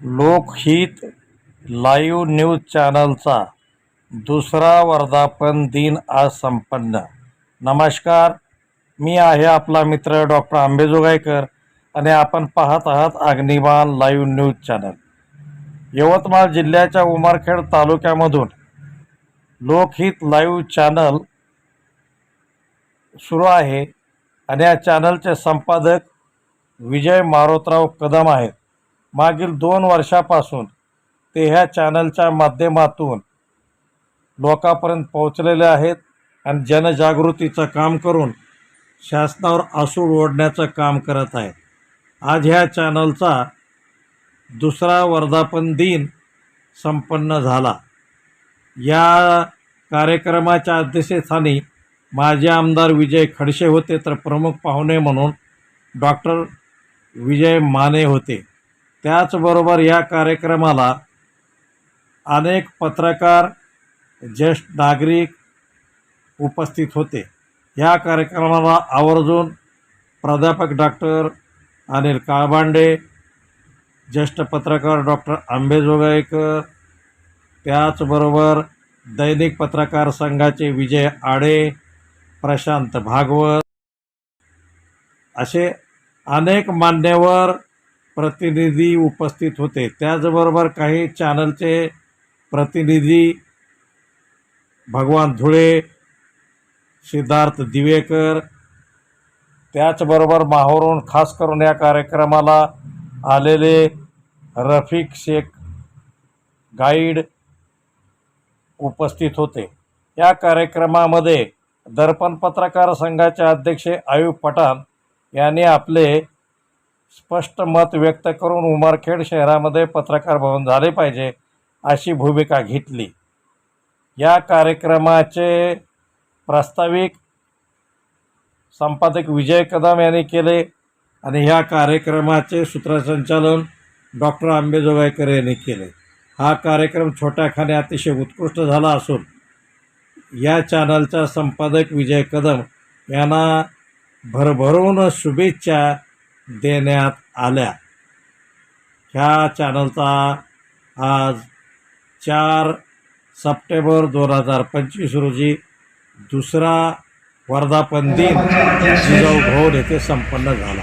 लोकहित live news चॅनलचा दुसरा वर्धापन दिन आज संपन्न. नमस्कार मी आहे आपला मित्र डॉक्टर आंबेजोगाईकर आणि आपण पाहत आहात Agniban live news channel. Yavatmal जिल्ह्याच्या उमरखेड तालुक्यामधून लोकहित लाईव्ह चॅनल सुरू आहे आणि या चॅनलचे संपादक विजय मारोतराव कदम आहेत. मागील दोन वर्षापासून ते ह्या चॅनलच्या माध्यमातून लोकांपर्यंत पोहोचलेले आहेत आणि जनजागृतीचं काम करून शासनावर आसूड ओढण्याचं काम करत आहेत. आज ह्या चॅनलचा दुसरा वर्धापन दिन संपन्न झाला. या कार्यक्रमाच्या अध्यक्षस्थानी माजी आमदार विजय खडसे होते तर प्रमुख पाहुणे म्हणून डॉक्टर विजय माने होते. त्याचबरोबर या कार्यक्रमाला अनेक पत्रकार ज्येष्ठ नागरिक उपस्थित होते. या कार्यक्रमाला आवर्जून प्राध्यापक डॉक्टर अनिल काळबांडे ज्येष्ठ पत्रकार डॉक्टर आंबेजोगाईकर त्याचबरोबर दैनिक पत्रकार संघाचे विजय आडे प्रशांत भागवत असे अनेक मान्यवर प्रतिनिधी उपस्थित होते. त्याचबरोबर काही चॅनलचे प्रतिनिधी भगवान धुळे सिद्धार्थ दिवेकर त्याचबरोबर माहोरून खास करून या कार्यक्रमाला आलेले रफिक शेख गाईड उपस्थित होते. या कार्यक्रमामध्ये दर्पण पत्रकार संघाचे अध्यक्ष आयुब पठाण यांनी आपले स्पष्ट मत व्यक्त करून उमरखेड शहरामध्ये पत्रकार भवन झाले पाहिजे अशी भूमिका घेतली. या कार्यक्रमाचे प्रास्ताविक संपादक विजय कदम यांनी केले आणि ह्या कार्यक्रमाचे सूत्रसंचालन डॉक्टर आंबेजोगाईकर यांनी केले. हा कार्यक्रम छोट्याखाने अतिशय उत्कृष्ट झाला असून या चॅनलचा संपादक विजय कदम यांना भरभरून शुभेच्छा देण्यात आल्या. ह्या चॅनलचा आज चार सप्टेंबर दोन हजार पंचवीस रोजी दुसरा वर्धापन दिन जिजाऊ भवन येथे संपन्न झाला.